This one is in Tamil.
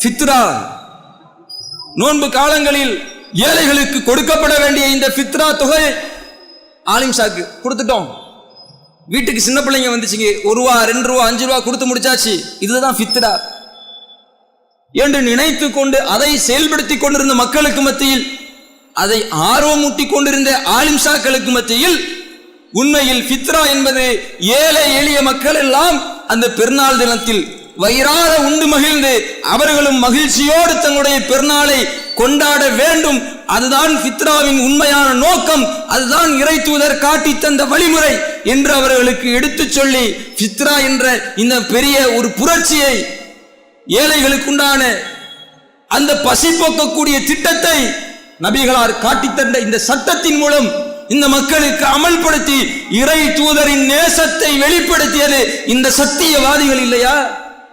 ஃபித்ரா. நோன்பு காலங்களில் ஏழைகளுக்கு கொடுக்கப்பட வேண்டிய இந்த ஃபித்ரா தொகை ஆலிம் ஷாக்கு கொடுத்துட்டோம். வீட்டுக்கு சின்ன பிள்ளைங்க வந்துச்சுங்க. ஒரு ரூபா ரெண்டு ரூபா அஞ்சு ரூபா கொடுத்து முடிச்சாச்சு. இதுதான் ஃபித்ரா. என்று நினைத்து கொண்டு அதை செயல்படுத்தி கொண்டிருந்த மக்களுக்கு மத்தியில் அதை ஆர்வமூட்டி கொண்டிருந்த ஆலிம் ஷாக்களுக்கு மத்தியில் உண்மையில் ஃபித்ரா என்பது ஏழை எளிய மக்கள் எல்லாம் அந்த பெருநாள் தினத்தில் வயிறார உண்டு மகிழ்ந்து அவர்களும் மகிழ்ச்சியோடு தங்களுடைய பெருநாளை கொண்டாட வேண்டும். அதுதான் ஃபித்ராவின் உண்மையான நோக்கம். அதுதான் இறை தூதர் காட்டி தந்த வழிமுறை என்று அவர்களுக்கு எடுத்துச் சொல்லி ஃபித்ரா என்ற இந்த பெரிய ஒரு புரட்சியை ஏழைகளுக்குண்டான அந்த பசி போக்கக்கூடிய திட்டத்தை நபிகளார் காட்டித்தந்த இந்த சட்டத்தின் மூலம் இந்த மக்களுக்கு அமல்படுத்தி இறை தூதரின் நேசத்தை வெளிப்படுத்தியது இந்த சத்தியவாதிகள் இல்லையா?